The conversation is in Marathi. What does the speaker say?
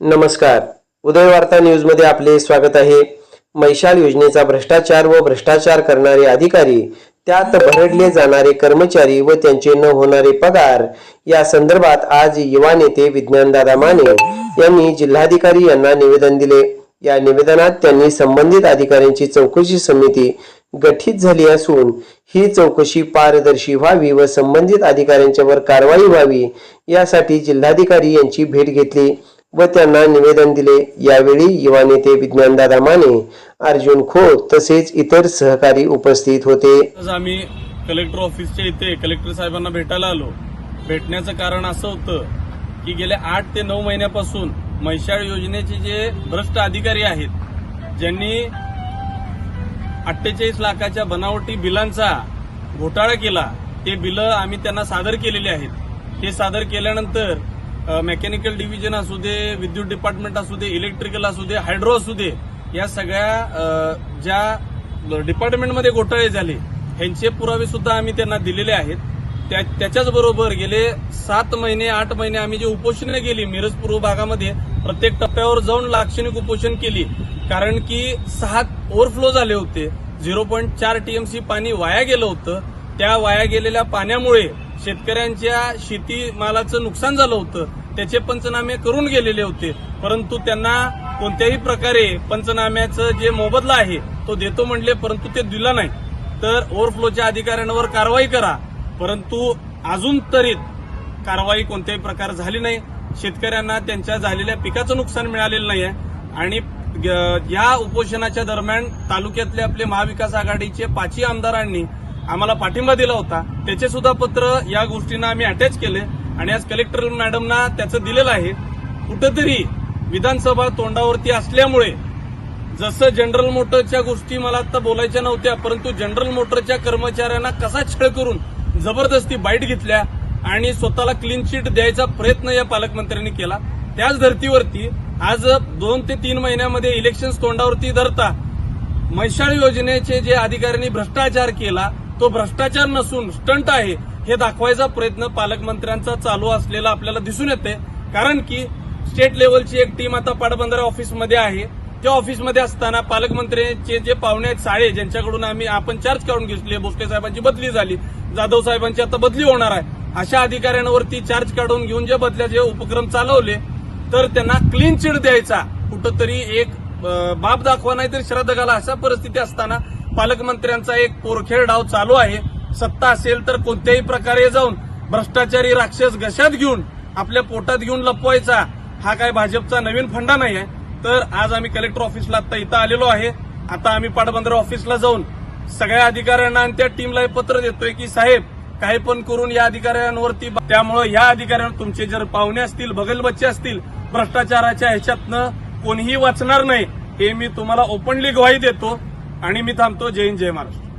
नमस्कार. उदय वार्ता आपले स्वागत आहे. मैशाल योजनेचा भ्रष्टाचार व भ्रष्टाचार करणारे अधिकारी त्यात भरडले जाणारे कर्मचारी व त्यांचे न होणारे पगार या संदर्भात आज युवा नेते विज्ञानदादा माने यांनी जिल्हाधिकारी यांना निवेदन दिले. या निवेदनात त्यांनी संबंधित अधिकाऱ्यांची चौकशी समिती गठीत झाली असून ही चौकशी पारदर्शी व्हावी व संबंधित अधिकाऱ्यांच्यावर कारवाई व्हावी यासाठी जिल्हाधिकारी यांची भेट घेतली. व त्यांना निवेदन दिले. यावेळी युवा नेते विज्ञानदादा माने अर्जुन खोत तसेच इतर सहकारी उपस्थित होते. आम्ही कलेक्टर ऑफिसच्या इथे कलेक्टर साहेबांना भेटायला आलो. भेटण्याचं कारण असं होतं की गेल्या आठ ते नऊ महिन्यापासून मैशाळ योजनेचे जे भ्रष्ट अधिकारी आहेत ज्यांनी अठ्ठेचाळीस लाखाच्या बनावटी बिलांचा घोटाळा केला ते बिलं आम्ही त्यांना सादर केलेली आहेत. ते सादर केल्यानंतर मेकॅनिकल डिव्हिजन असू दे विद्युत डिपार्टमेंट असू दे इलेक्ट्रिकल असू दे हायड्रो असू दे या सगळ्या ज्या डिपार्टमेंटमध्ये घोटाळे झाले ह्यांचे पुरावे सुद्धा आम्ही त्यांना दिलेले आहेत. त्या- त्याच्याच बरोबर गेले सात महिने आठ महिने आम्ही जे उपोषणं केली मिरज पूर्व भागामध्ये प्रत्येक टप्प्यावर जाऊन लाक्षणिक उपोषण केली. कारण की सहा ओव्हरफ्लो झाले होते. झिरो पॉईंट चार टीएमसी पाणी वाया गेलं होतं. त्या वाया गेलेल्या पाण्यामुळे शेतकऱ्यांच्या शेतीमालाचं नुकसान झालं होतं. त्याचे पंचनामे करून गेलेले होते. परंतु त्यांना कोणत्याही प्रकारे पंचनाम्याचं जे मोबदला आहे तो देतो म्हणले परंतु ते दिला नाही. तर ओव्हरफ्लोच्या अधिकाऱ्यांवर कारवाई करा. परंतु अजून तरी कारवाई कोणत्याही प्रकार झाली नाही. शेतकऱ्यांना त्यांच्या झालेल्या पिकाचं नुकसान मिळालेलं नाही आहे आणि या उपोषणाच्या दरम्यान तालुक्यातले आपले महाविकास आघाडीचे पाचही आमदारांनी आम्हाला पाठिंबा दिला होता. त्याचे सुद्धा पत्र या गोष्टींना आम्ही अटॅच केले. आणि आज कलेक्टर मॅडमना त्याचं दिलेलं आहे. कुठंतरी विधानसभा तोंडावरती असल्यामुळे जसं जनरल मोटरच्या गोष्टी मला आता बोलायच्या नव्हत्या परंतु जनरल मोटरच्या कर्मचाऱ्यांना कसा छळ करून जबरदस्ती बाईट घेतल्या आणि स्वतःला क्लीन चिट द्यायचा प्रयत्न या पालकमंत्र्यांनी केला. त्याच धर्तीवरती आज दोन ते तीन महिन्यामध्ये इलेक्शन तोंडावरती धरता मैशाळ योजनेचे जे अधिकाऱ्यांनी भ्रष्टाचार केला तो भ्रष्टाचार नसून स्टंट आहे. हे दाखवायचा प्रयत्न पालकमंत्र्यांचा चालू असलेला आपल्याला दिसून येते. कारण की स्टेट लेवलची एक टीम आता पाटबंधारे ऑफिसमध्ये आहे. त्या ऑफिसमध्ये असताना पालकमंत्र्यांचे जे पाहुणे आहेत साळे ज्यांच्याकडून आम्ही आपण चार्ज काढून घेतले. भोसले साहेबांची बदली झाली. जाधव साहेबांची आता बदली होणार आहे. अशा अधिकाऱ्यांवरती चार्ज काढून घेऊन जे बदल्याचे उपक्रम चालवले तर त्यांना क्लीन चिट द्यायचा. कुठंतरी एक बाब बाप दाखवा नाही तर श्रद्धा घाला अशा परिस्थिती असताना पालकमंत्र्यांचा एक पोरखेळ डाव चालू आहे. सत्ता असेल तर कोणत्याही प्रकारे जाऊन भ्रष्टाचारी राक्षस घशात घेऊन आपल्या पोटात घेऊन लपवायचा हा काय भाजपचा नवीन फंडा नाही आहे तर आज आम्ही कलेक्टर ऑफिसला आता इथं आलेलो आहे. आता आम्ही पाटबंदर ऑफिसला जाऊन सगळ्या अधिकाऱ्यांना आणि त्या टीमला हे पत्र देतोय की साहेब काही पण करून या अधिकाऱ्यांवरती त्यामुळे या अधिकाऱ्यांना तुमचे जर पाहुणे असतील बगल बच्चे असतील भ्रष्टाचाराच्या ह्याच्यातनं कोणीही वाचणार नाही हे मी तुम्हाला ओपनली ग्वाही देतो. आणि मी थांबतो. जय हिंद जय महाराष्ट्र.